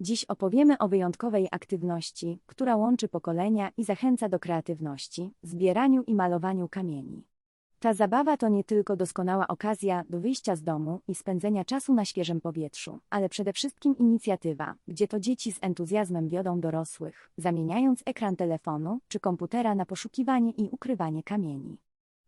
Dziś opowiemy o wyjątkowej aktywności, która łączy pokolenia i zachęca do kreatywności, zbieraniu i malowaniu kamieni. Ta zabawa to nie tylko doskonała okazja do wyjścia z domu i spędzenia czasu na świeżym powietrzu, ale przede wszystkim inicjatywa, gdzie to dzieci z entuzjazmem wiodą dorosłych, zamieniając ekran telefonu czy komputera na poszukiwanie i ukrywanie kamieni.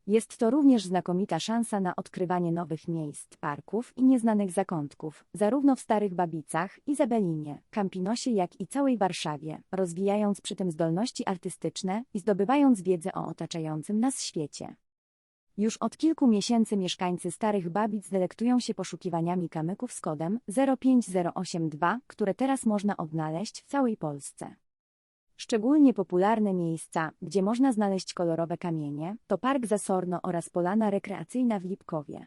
Jest to również znakomita szansa na odkrywanie nowych miejsc, parków i nieznanych zakątków, zarówno w Starych Babicach, Izabelinie, Campinosie jak i całej Warszawie, rozwijając przy tym zdolności artystyczne i zdobywając wiedzę o otaczającym nas świecie. Już od kilku miesięcy mieszkańcy Starych Babic delektują się poszukiwaniami kamyków z kodem 05082, które teraz można odnaleźć w całej Polsce. Szczególnie popularne miejsca, gdzie można znaleźć kolorowe kamienie, to Park Zasorno oraz Polana Rekreacyjna w Lipkowie.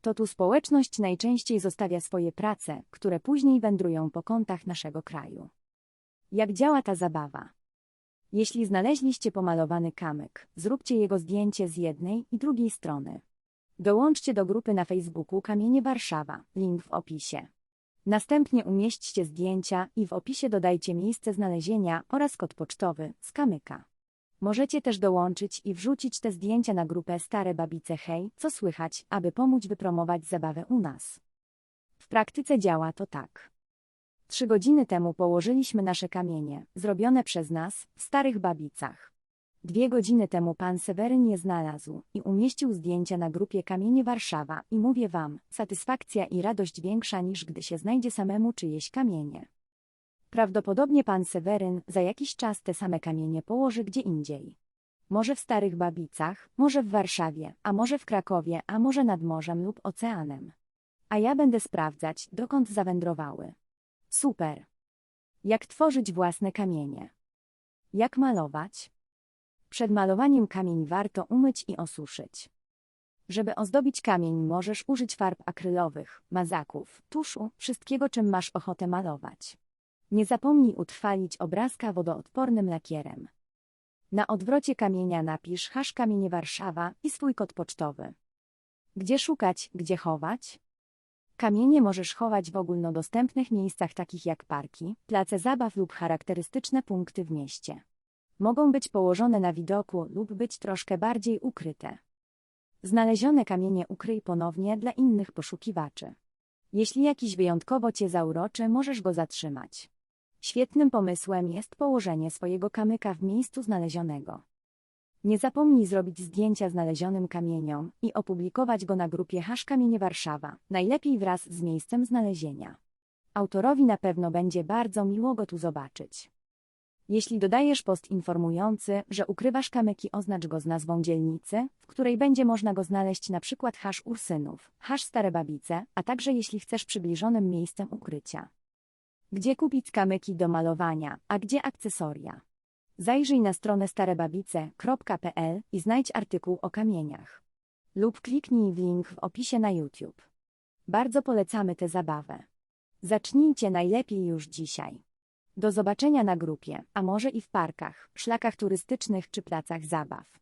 To tu społeczność najczęściej zostawia swoje prace, które później wędrują po kątach naszego kraju. Jak działa ta zabawa? Jeśli znaleźliście pomalowany kamyk, zróbcie jego zdjęcie z jednej i drugiej strony. Dołączcie do grupy na Facebooku Kamienie Warszawa, link w opisie. Następnie umieśćcie zdjęcia i w opisie dodajcie miejsce znalezienia oraz kod pocztowy z kamyka. Możecie też dołączyć i wrzucić te zdjęcia na grupę Stare Babice Hej, co słychać, aby pomóc wypromować zabawę u nas. W praktyce działa to tak. Trzy godziny temu położyliśmy nasze kamienie, zrobione przez nas, w Starych Babicach. Dwie godziny temu pan Seweryn je znalazł i umieścił zdjęcia na grupie Kamienie Warszawa i mówię wam, satysfakcja i radość większa niż gdy się znajdzie samemu czyjeś kamienie. Prawdopodobnie pan Seweryn za jakiś czas te same kamienie położy gdzie indziej. Może w Starych Babicach, może w Warszawie, a może w Krakowie, a może nad morzem lub oceanem. A ja będę sprawdzać, dokąd zawędrowały. Super. Jak tworzyć własne kamienie? Jak malować? Przed malowaniem kamień warto umyć i osuszyć. Żeby ozdobić kamień możesz użyć farb akrylowych, mazaków, tuszu, wszystkiego czym masz ochotę malować. Nie zapomnij utrwalić obrazka wodoodpornym lakierem. Na odwrocie kamienia napisz hasz kamienie Warszawa i swój kod pocztowy. Gdzie szukać, gdzie chować? Kamienie możesz chować w ogólnodostępnych miejscach takich jak parki, place zabaw lub charakterystyczne punkty w mieście. Mogą być położone na widoku lub być troszkę bardziej ukryte. Znalezione kamienie ukryj ponownie dla innych poszukiwaczy. Jeśli jakiś wyjątkowo cię zauroczy, możesz go zatrzymać. Świetnym pomysłem jest położenie swojego kamyka w miejscu znalezionego. Nie zapomnij zrobić zdjęcia znalezionym kamieniom i opublikować go na grupie Hasz Kamienie Warszawa, najlepiej wraz z miejscem znalezienia. Autorowi na pewno będzie bardzo miło go tu zobaczyć. Jeśli dodajesz post informujący, że ukrywasz kamyki, oznacz go z nazwą dzielnicy, w której będzie można go znaleźć na przykład hasz Ursynów, hasz Stare Babice, a także jeśli chcesz przybliżonym miejscem ukrycia. Gdzie kupić kamyki do malowania, a gdzie akcesoria? Zajrzyj na stronę starebabice.pl i znajdź artykuł o kamieniach. Lub kliknij w link w opisie na YouTube. Bardzo polecamy tę zabawę. Zacznijcie najlepiej już dzisiaj. Do zobaczenia na grupie, a może i w parkach, szlakach turystycznych czy placach zabaw.